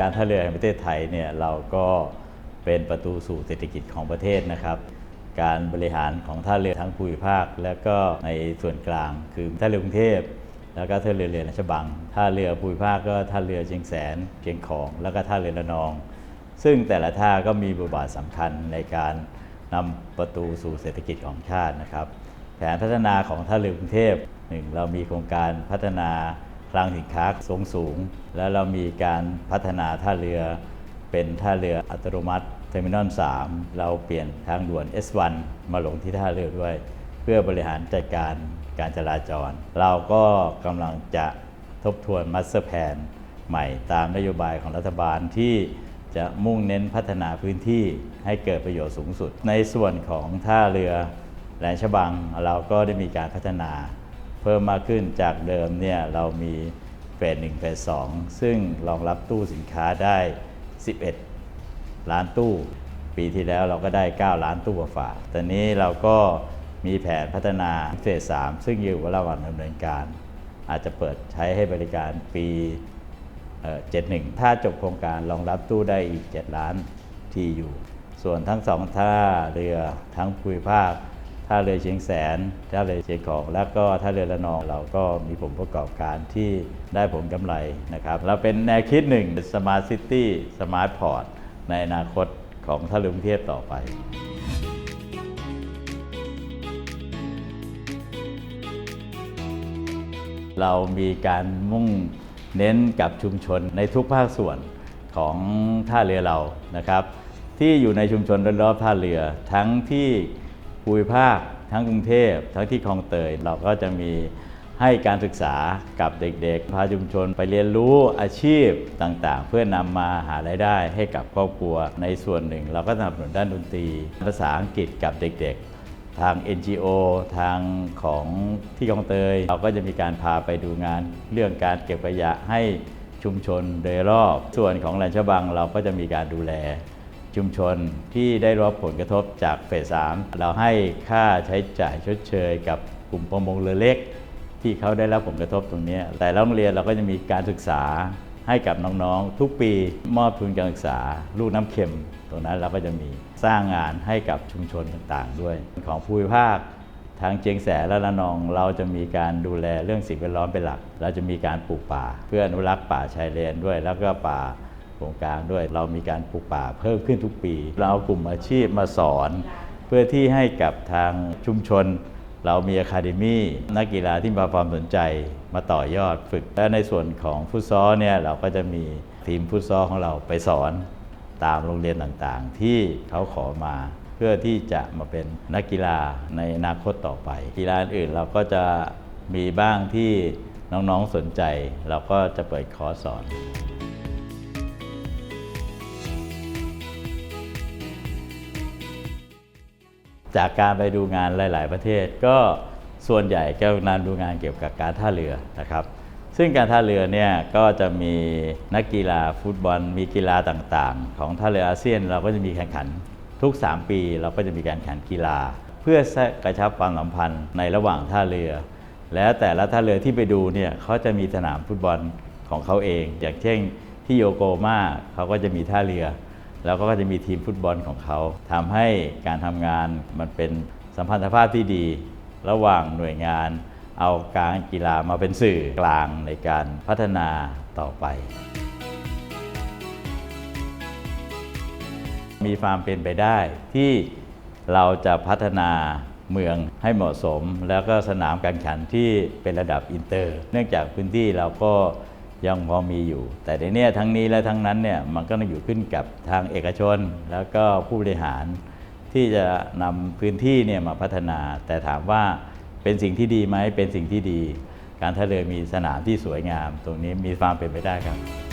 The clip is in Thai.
การท่าเรือแห่งประเทศไทยเนี่ยเราก็เป็นประตูสู่เศรษฐกิจของประเทศนะครับ การบริหารของท่าเรือทั้งภูมิภาค และก็ในส่วนกลาง คือท่าเรือกรุงเทพแล้วก็ท่าเรือเรือราชบังท่าเรือภูมิภาคก็ท่าเรือเชียงแสนเชียงของ แล้วก็ท่าเรือระนอง ซึ่งแต่ละท่าก็มีบทบาทสำคัญในการนำประตูสู่เศรษฐกิจของชาตินะครับ แผนพัฒนาของท่าเรือกรุงเทพหนึ่งเรามีโครงการพัฒนา คลังสินค้าทรงสูง แล้วเรามีการพัฒนาท่าเรือเป็นท่าเรืออัตโนมัติเทอร์มินอล3เราเปลี่ยนทางด่วน S1 มาลงที่ท่าเรือด้วย เพื่อบริหารจัดการการจราจร เราก็กำลังจะทบทวนมัสเตอร์แพนใหม่ตามนโยบายของรัฐบาลที่จะมุ่งเน้นพัฒนาพื้นที่ให้เกิดประโยชน์สูงสุด ในส่วนของท่าเรือแหลมฉบังเราก็ได้มีการพัฒนา พิ่มมากขึ้นจากเดิมเนี่ยเรามีเฟสหนึ่งเฟสสองซึ่งรองรับตู้สินค้าได้ 11 ล้านตู้ ปีที่แล้วเราก็ได้ 9 ล้านตู้กว่าฝาตอนนี้เราก็มีแผนพัฒนาเฟสสามซึ่งอยู่ระหว่างดำเนินการ อาจจะเปิดใช้ให้บริการปีเอ่อ71 ถ้าจบโครงการรองรับตู้ได้อีก 7 ล้านที่อยู่ ส่วนทั้งสองท่าเรือทั้งภูมิภาค ท่าเรือเชียงแสนท่าเรือเชียงของ แล้วก็ท่าเรือระนองเราก็มีผลประกอบการที่ได้ผลกำไรนะครับเราเป็นแนวคิดหนึ่ง Smart City Smart Port ในอนาคตของท่าเรือกรุงเทพต่อไปเรามีการมุ่งเน้นกับชุมชนในทุกภาคส่วนของท่าเรือเรานะครับ ที่อยู่ในชุมชนรอบๆท่าเรือทั้งที่ ภูมิภาคทั้งกรุงเทพทั้งที่คลองเตย เราก็จะมีให้การศึกษากับเด็กๆ พาชุมชนไปเรียนรู้อาชีพต่างๆ เพื่อนำมาหารายได้ให้กับครอบครัว ในส่วนหนึ่งเราก็สนับสนุนด้านดนตรี ภาษาอังกฤษกับเด็กๆ ทาง NGO ทางของที่คลองเตย เราก็จะมีการพาไปดูงานเรื่องการเก็บขยะให้ชุมชนโดยรอบ ส่วนของแหลมฉบังเราก็จะมีการดูแล ชุมชนที่ได้รับผลกระทบจากเฟสสามเราให้ค่าใช้จ่ายชดเชย กับกลุ่มประมงเรือเล็ก ที่เขาได้รับผลกระทบตรงนี้ แต่โรงเรียนเราก็จะมีการศึกษาให้กับน้องๆ ทุกปีมอบทุนการศึกษา ลูกน้ำเค็ม ตรงนั้นเราก็จะมีสร้างงานให้กับชุมชนต่างๆ ด้วย ของภูมิภาคทางเจียงแสนและระนองเราจะมีการดูแลเรื่องสิ่งแวดล้อมเป็นหลัก เราจะมีการปลูกป่า เพื่ออนุรักษ์ป่าชายเลนด้วย แล้วก็ป่า โครงกางด้วย เรามีการปลูกป่าเพิ่มขึ้นทุกปี เราเอากลุ่มอาชีพมาสอน เพื่อที่ให้กับทางชุมชน เรามีอะคาเดมี่นักกีฬาที่มีความสนใจมาต่อยอดฝึก และในส่วนของฟุตซอลเนี่ยเราก็จะมีทีมฟุตซอลของเราไปสอนตามโรงเรียนต่างๆ ที่เขาขอมาเพื่อที่จะมาเป็นนักกีฬาในอนาคตต่อไป กีฬาอื่นเราก็จะมีบ้างที่น้องๆสนใจ เราก็จะเปิดคอร์สสอน จากการไปดูงานหลาย ๆ ประเทศ ก็ส่วนใหญ่ก็นานดูงานเกี่ยวกับการท่าเรือนะครับ ซึ่งการท่าเรือเนี่ยก็จะมีนักกีฬาฟุตบอล มีกีฬาต่าง ๆ ของท่าเรืออาเซียนเราก็จะมีแข่งขันทุก 3 ปีเราก็จะมีการแข่งกีฬา เพื่อกระชับความสัมพันธ์ในระหว่างท่าเรือ แล้วแต่ละท่าเรือที่ไปดูเนี่ยเขาจะมีสนามฟุตบอลของเขาเอง อย่างเช่นที่โยโกมาเขาก็จะมีท่าเรือ แล้วก็จะมีทีมฟุตบอลของเขาทำให้การทำงานมันเป็นสัมพันธภาพที่ดี ระหว่างหน่วยงาน เอาการกีฬามาเป็นสื่อกลางในการพัฒนาต่อไป มีความเป็นไปได้ที่เราจะพัฒนาเมืองให้เหมาะสม แล้วก็สนามการแข่งขันที่เป็นระดับอินเตอร์ เนื่องจากพื้นที่เราก็ ยังพอมีอยู่ แต่ในเนี้ยทั้งนี้และทั้งนั้นเนี่ยมันก็ต้องอยู่ขึ้นกับทางเอกชน แล้วก็ผู้บริหารที่จะนำพื้นที่เนี่ยมาพัฒนา แต่ถามว่าเป็นสิ่งที่ดีไหมเป็นสิ่งที่ดี การท่าเรือมีสนามที่สวยงาม ตรงนี้มีความเป็นไปได้ครับ